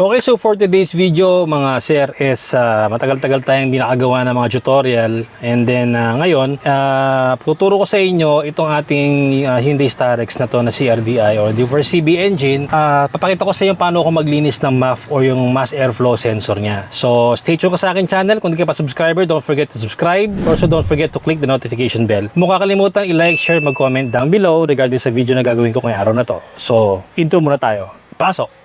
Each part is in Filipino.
Okay, so for today's video mga sir is ah, matagal-tagal tayong hindi nakagawa ng mga tutorial and then ah, ngayon ah, tuturo ko sa inyo itong ating ah, Hyundai Starex na to na CRDI or the 4CB engine. Ah, papakita ko sa inyo paano ko maglinis ng MAF or yung mass airflow sensor niya. So stay tuned ka sa akin channel. Kung di ka pa subscriber, don't forget to subscribe. Also don't forget to click the notification bell. Kung kakalimutan i-like, share, mag-comment down below regarding sa video na gagawin ko ngayong araw na to. So intro muna tayo. Pasok!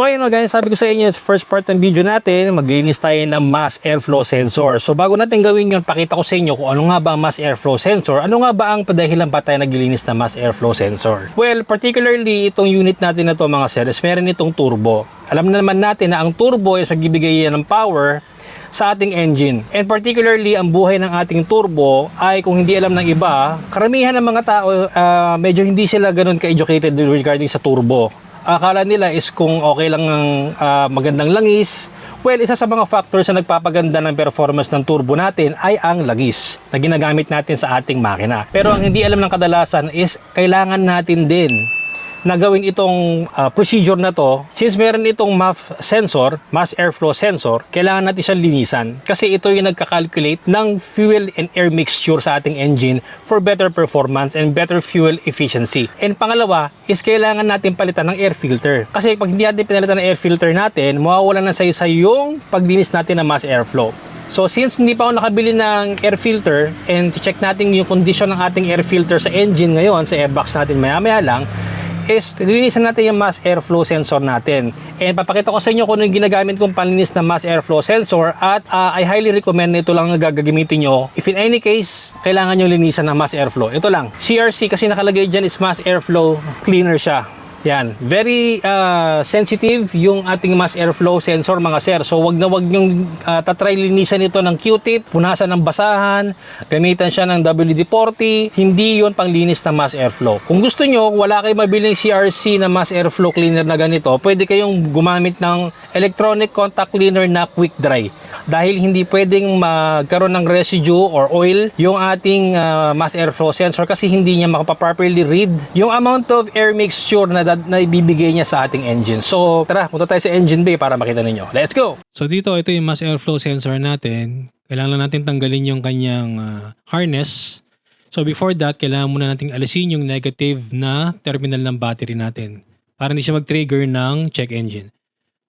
So ayun o guys, sabi ko sa inyo, sa first part ng video natin, maglinis tayo ng mass airflow sensor. So bago natin gawin yun, pakita ko sa inyo kung ano nga ba ang mass airflow sensor, ano nga ba ang padahilan ba tayo naglilinis ng mass airflow sensor. Well, particularly itong unit natin na to mga sir, meron itong turbo. Alam na naman natin na ang turbo is nagbibigay yan ng power sa ating engine. And particularly, ang buhay ng ating turbo ay kung hindi alam ng iba, karamihan ng mga tao, ah, medyo hindi sila ganun ka-educated regarding sa turbo akala nila is kung okay lang ang ah, magandang langis. Well, isa sa mga factors na nagpapaganda ng performance ng turbo natin ay ang langis na ginagamit natin sa ating makina. Pero ang hindi alam ng kadalasan is kailangan natin din na gawin itong ah, procedure na to, since meron itong MAF sensor, mass airflow sensor, kailangan natin siyang linisan. Kasi ito yung nagka-calculate ng fuel and air mixture sa ating engine for better performance and better fuel efficiency. And pangalawa is kailangan natin palitan ng air filter. Kasi pag hindi natin pinalitan ng air filter natin, mawawalan ng saysay yung paglinis natin ng mass airflow. So since hindi pa ako nakabili ng air filter and check natin yung condition ng ating air filter sa engine ngayon, sa airbox natin maya-maya lang, is linisan natin yung mass airflow sensor natin. And papakita ko sa inyo kung ano ginagamit kong panlinis ng mass airflow sensor at ah, I highly recommend na ito lang ang gagamitin nyo. If in any case, kailangan nyo linisan ng mass airflow. Ito lang. CRC kasi nakalagay dyan is mass airflow cleaner siya. Yan. Very uh, sensitive yung ating mass airflow sensor mga sir. So wag na wag yung uh, tatry linisan ito ng Q-tip, punasan ng basahan, gamitan siya ng WD-40. Hindi yon panglinis ng mass airflow. Kung gusto nyo, wala kayong mabiling CRC na mass airflow cleaner na ganito, pwede kayong gumamit ng electronic contact cleaner na quick dry. Dahil hindi pwedeng magkaroon ng residue or oil yung ating uh, mass airflow sensor kasi hindi niya makapaproperly read yung amount of air mixture na, na ibibigay niya sa ating engine. So tara, punta tayo sa engine bay para makita ninyo. Let's go! So dito, ito yung mass airflow sensor natin. Kailangan lang natin tanggalin yung kanyang ah, harness. So before that, kailangan muna nating alisin yung negative na terminal ng battery natin para hindi siya mag-trigger ng check engine.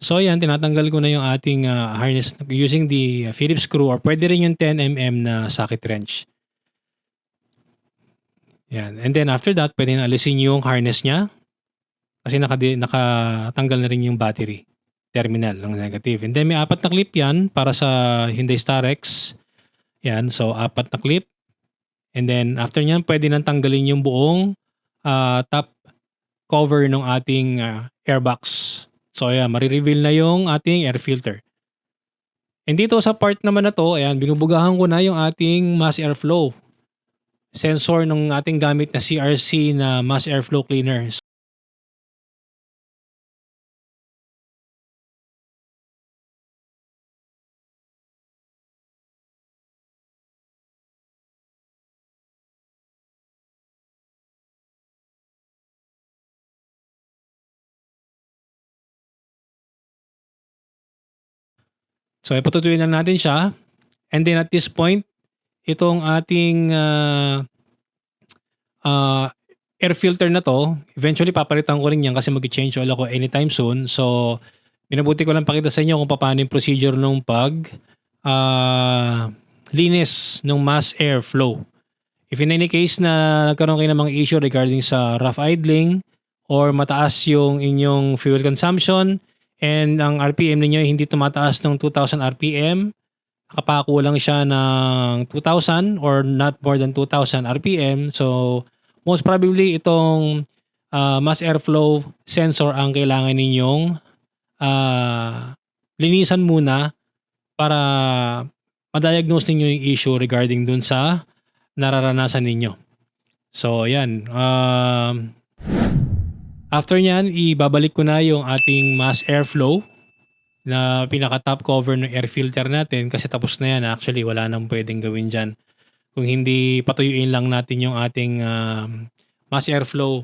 So yan, tinatanggal ko na yung ating ah, harness using the ah, Phillips screw or pwede rin yung 10mm na socket wrench. Yan. And then after that, pwede na alisin yung harness niya kasi nakadi, nakatanggal na rin yung battery terminal ng negative. And then may apat na clip yan para sa Hyundai Starex. Yan, so apat na clip. And then after nyan, pwede nang tanggalin yung buong ah, top cover ng ating ah, airbox. So ayan, marireveal na yung ating air filter. And dito sa part naman na to, ayan, binubugahan ko na yung ating mass airflow sensor ng ating gamit na CRC na mass airflow cleaner. So, ipatutuloy na natin siya. And then at this point, itong ating ah, ah, air filter na to, eventually papalitan ko rin yan kasi mag-change oil ako anytime soon. So, minabuti ko lang pakita sa inyo kung paano yung procedure nung pag ah, linis ng mass air flow. If in any case na nagkaroon kayo ng mga issue regarding sa rough idling or mataas yung inyong fuel consumption, and ang RPM ninyo hindi tumataas ng 2,000 RPM, nakapako lang siya ng 2,000 or not more than 2,000 RPM. So, most probably itong ah, mass airflow sensor ang kailangan ninyong ah, linisan muna para ma-diagnose ninyo yung issue regarding dun sa nararanasan ninyo. So, yan. Um, after nyan, ibabalik ko na yung ating mass airflow na pinaka top cover ng air filter natin kasi tapos na yan. Actually, wala nang pwedeng gawin dyan. Kung hindi patuyuin lang natin yung ating um, mass airflow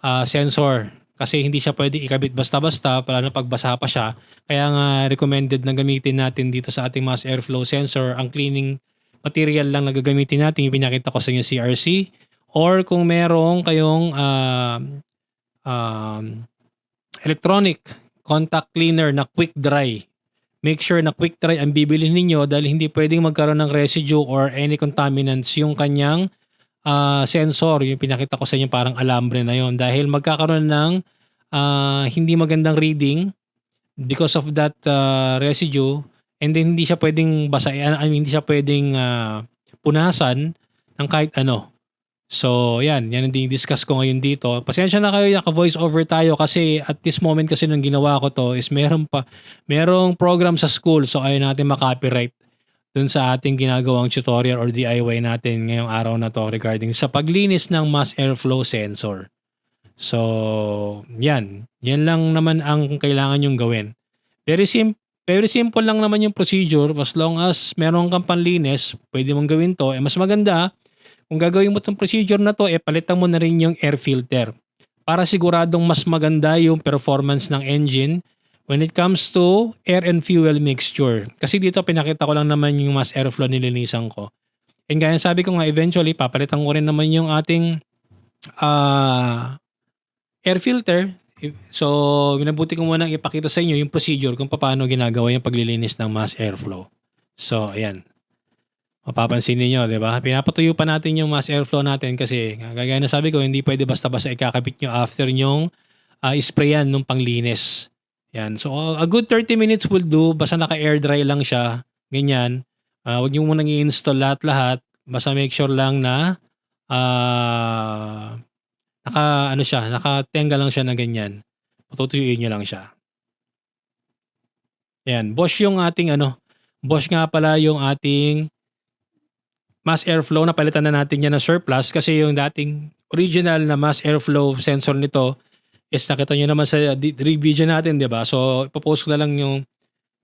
ah, sensor kasi hindi siya pwede ikabit basta-basta para na pagbasa pa siya. Kaya nga recommended na gamitin natin dito sa ating mass airflow sensor ang cleaning material lang na gagamitin natin yung pinakita ko sa inyo CRC or kung merong kayong um, um, electronic contact cleaner na quick dry. Make sure na quick dry ang bibili ninyo dahil hindi pwedeng magkaroon ng residue or any contaminants yung kanyang ah, sensor. Yung pinakita ko sa inyo parang alambre na yon dahil magkakaroon ng ah, hindi magandang reading because of that ah, residue and then hindi siya pwedeng basa I mean, hindi siya pwedeng ah, punasan ng kahit ano. So, yan. Yan ang discuss ko ngayon dito. Pasensya na kayo, naka-voice over tayo kasi at this moment kasi nung ginawa ko to is meron pa, merong program sa school so ayaw natin makopyright dun sa ating ginagawang tutorial or DIY natin ngayong araw na to regarding sa paglinis ng mass airflow sensor. So, yan. Yan lang naman ang kailangan yung gawin. Very simple. Very simple lang naman yung procedure as long as meron kang panlinis, pwede mong gawin to. Eh, mas maganda, kung gagawin mo itong procedure na to, eh, palitan mo na rin yung air filter para siguradong mas maganda yung performance ng engine when it comes to air and fuel mixture. Kasi dito pinakita ko lang naman yung mass airflow nilinisan ko. And gaya sabi ko nga eventually papalitan ko rin naman yung ating ah, air filter. So, minabuti ko muna ipakita sa inyo yung procedure kung paano ginagawa yung paglilinis ng mass airflow. So, ayan. Mapapansin niyo, 'di ba? Pinapatuyo pa natin yung mass airflow natin kasi gaya na sabi ko, hindi pwede basta-basta ikakabit nyo after nyong uh, sprayan nung panglinis. Yan. So a good 30 minutes will do basta naka-air dry lang siya. Ganyan. Uh, huwag niyo munang i-install lahat-lahat. Basta make sure lang na uh, naka ano siya, nakatenga lang siya na ganyan. Patutuyuin niyo lang siya. Yan. Bosch yung ating ano, Bosch nga pala yung ating mass airflow na palitan na natin yan na surplus kasi yung dating original na mass airflow sensor nito is nakita nyo naman sa video natin, di ba? So, ipopost ko na lang yung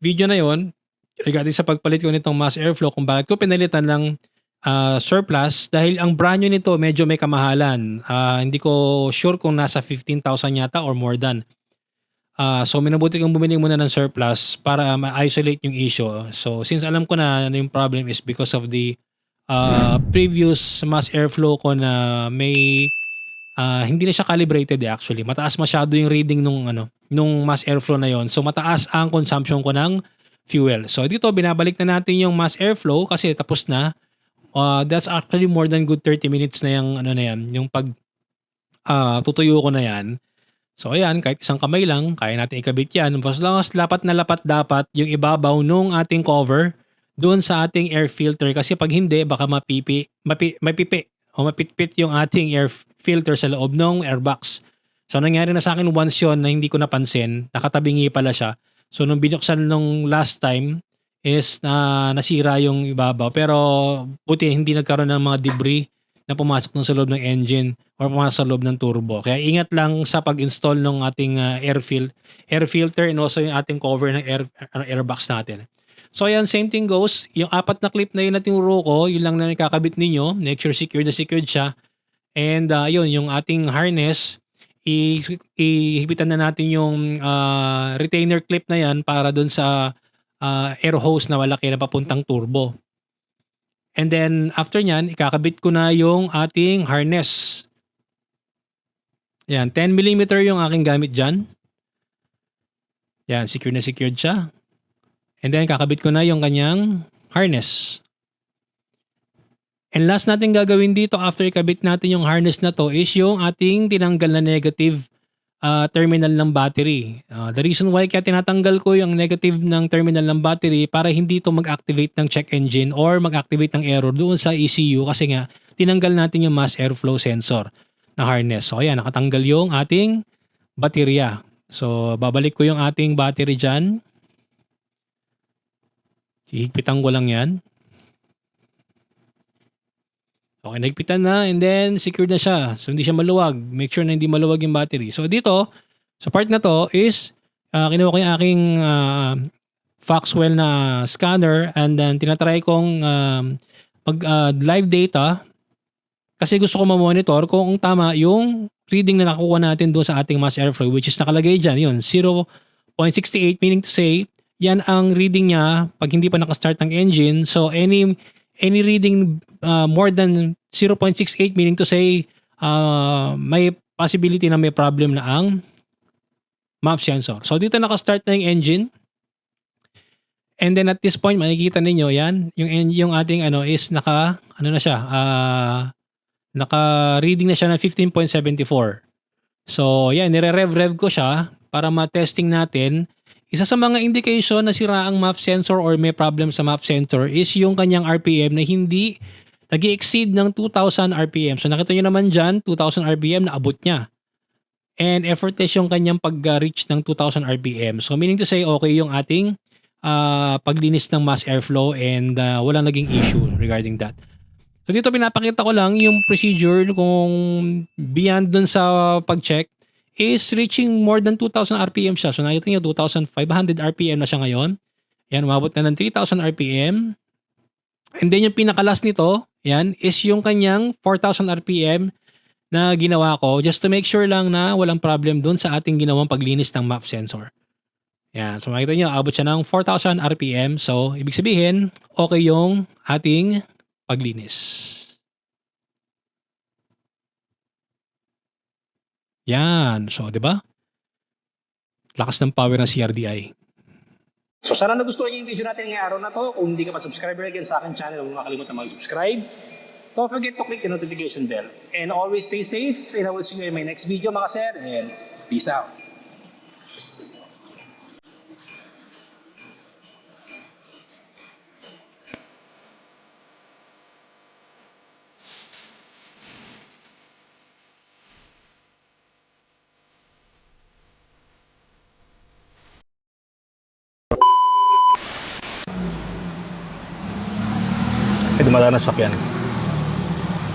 video na yon regarding sa pagpalit ko nitong mass airflow kung bakit ko pinalitan ng ah, surplus dahil ang brand new nito medyo may kamahalan. Ah, hindi ko sure kung nasa 15,000 yata or more than. Ah, so minabuti kong bumili muna ng surplus para ma-isolate yung issue. So since alam ko na na yung problem is because of the ah, previous mass airflow ko na may ah, hindi na siya calibrated eh, actually. Mataas masyado yung reading nung ano, nung mass airflow na yon. So mataas ang consumption ko ng fuel. So dito binabalik na natin yung mass airflow kasi tapos na. Ah, that's actually more than good 30 minutes na yung ano na yan, yung pag ah, tutuyo ko na yan. So ayan, kahit isang kamay lang, kaya natin ikabit yan. As long as lapat na lapat dapat yung ibabaw nung ating cover doon sa ating air filter kasi pag hindi baka mapipi, mapi, mapipi o mapitpit yung ating air filter sa loob ng airbox. So nangyari na sa akin once yon na hindi ko napansin, nakatabingi pala siya. So nung binuksan nung last time is na nasira yung ibabaw pero buti hindi nagkaroon ng mga debris na pumasok sa loob ng engine or pumasok sa loob ng turbo. Kaya ingat lang sa pag-install ng ating uh, air, fil- air filter and also yung ating cover ng air, uh, airbox natin. So ayan, same thing goes. Yung apat na clip na yun na tinuro ko, yun lang na nakakabit ninyo. Make sure secured na secured siya. And uh, yun, yung ating harness, i- ihipitan na natin yung uh, retainer clip na yan para dun sa uh, air hose na malaki na papuntang turbo. And then after nyan, ikakabit ko na yung ating harness. Yan, 10mm yung aking gamit dyan. Yan, secure na secured siya. And then kakabit ko na yung kanyang harness. And last natin gagawin dito after ikabit natin yung harness na to is yung ating tinanggal na negative uh, terminal ng battery. Uh, the reason why kaya tinatanggal ko yung negative ng terminal ng battery para hindi to mag-activate ng check engine or mag-activate ng error doon sa ECU kasi nga tinanggal natin yung mass airflow sensor na harness. So ayan, nakatanggal yung ating baterya. So babalik ko yung ating battery dyan. Hihigpitan ko lang yan. Okay, nagpitan na and then secured na siya. So hindi siya maluwag. Make sure na hindi maluwag yung battery. So dito, sa part na to is uh, kinuha ko yung aking ah, Foxwell na scanner and then tinatry kong um, mag ah, live data kasi gusto ko ma-monitor kung tama yung reading na nakuha natin doon sa ating mass airflow which is nakalagay dyan. Yun, 0.68 meaning to say yan ang reading niya pag hindi pa nakastart ng engine. So any any reading uh, more than 0.68 meaning to say uh, may possibility na may problem na ang MAP sensor. So dito nakastart na yung engine. And then at this point makikita ninyo yan, yung yung ating ano is naka ano na siya, ah naka-reading na siya ng 15.74. So, yan, nire-rev-rev ko siya para ma-testing natin. Isa sa mga indication na sira ang MAF sensor or may problem sa MAF sensor is yung kanyang RPM na hindi nag exceed ng 2,000 RPM. So, nakita nyo naman dyan, 2,000 RPM na abot niya. And effortless yung kanyang pag-reach ng 2,000 RPM. So, meaning to say, okay yung ating ah, paglinis ng mass airflow and ah, walang naging issue regarding that. So dito pinapakita ko lang yung procedure kung beyond dun sa pag-check is reaching more than 2,000 RPM siya. So nakita niyo 2,500 RPM na siya ngayon. Yan, umabot na ng 3,000 RPM. And then yung pinakalas nito, yan, is yung kanyang 4,000 RPM na ginawa ko just to make sure lang na walang problem dun sa ating ginawang paglinis ng MAP sensor. Yan, so makita niyo, abot siya ng 4,000 RPM. So, ibig sabihin, okay yung ating paglinis. Yan. So, di ba? Lakas ng power ng CRDI. So sana nagustuhan niyo yung video natin ngayong araw na to. Kung hindi ka pa subscriber again sa akin channel, huwag makalimutan mag-subscribe. Don't forget to click the notification bell. And always stay safe. And I will see you in my next video mga sir. And peace out. Dumadaan na sakyan.